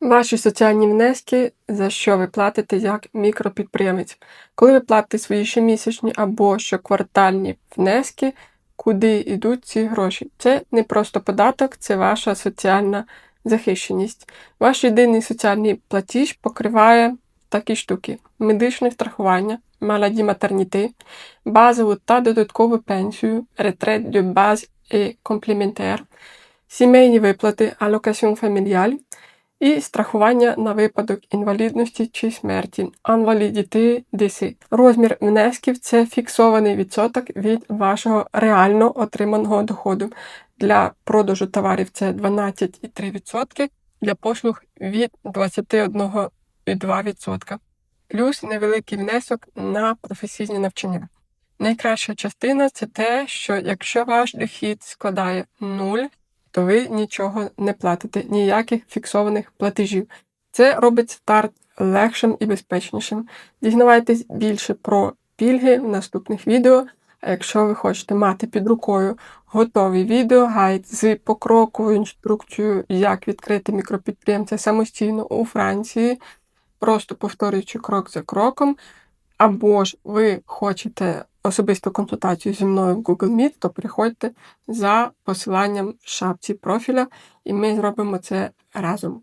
Ваші соціальні внески, за що ви платите як мікропідприємець. Коли ви платите свої щомісячні або щоквартальні внески, куди йдуть ці гроші? Це не просто податок, це ваша соціальна захищеність. Ваш єдиний соціальний платіж покриває такі штуки: медичне страхування, маладі матерніти, базову та додаткову пенсію, ретрет de base et complémentaire, сімейні виплати, алокаціон фамільяль, і страхування на випадок інвалідності чи смерті, анвалідіти ДС. Розмір внесків це фіксований відсоток від вашого реально отриманого доходу. Для продажу товарів це 12,3%, для послуг від 21,2%. Плюс невеликий внесок на професійне навчання. Найкраща частина це те, що якщо ваш дохід складає 0, то ви нічого не платите, ніяких фіксованих платежів. Це робить старт легшим і безпечнішим. Дізнавайтесь більше про пільги в наступних відео. А якщо ви хочете мати під рукою готовий відео, гайд з покроковою інструкцією, як відкрити мікропідприємця самостійно у Франції, просто повторюючи крок за кроком, або ж ви хочете особисту консультацію зі мною в Google Meet, то приходьте за посиланням в шапці профіля, і ми зробимо це разом.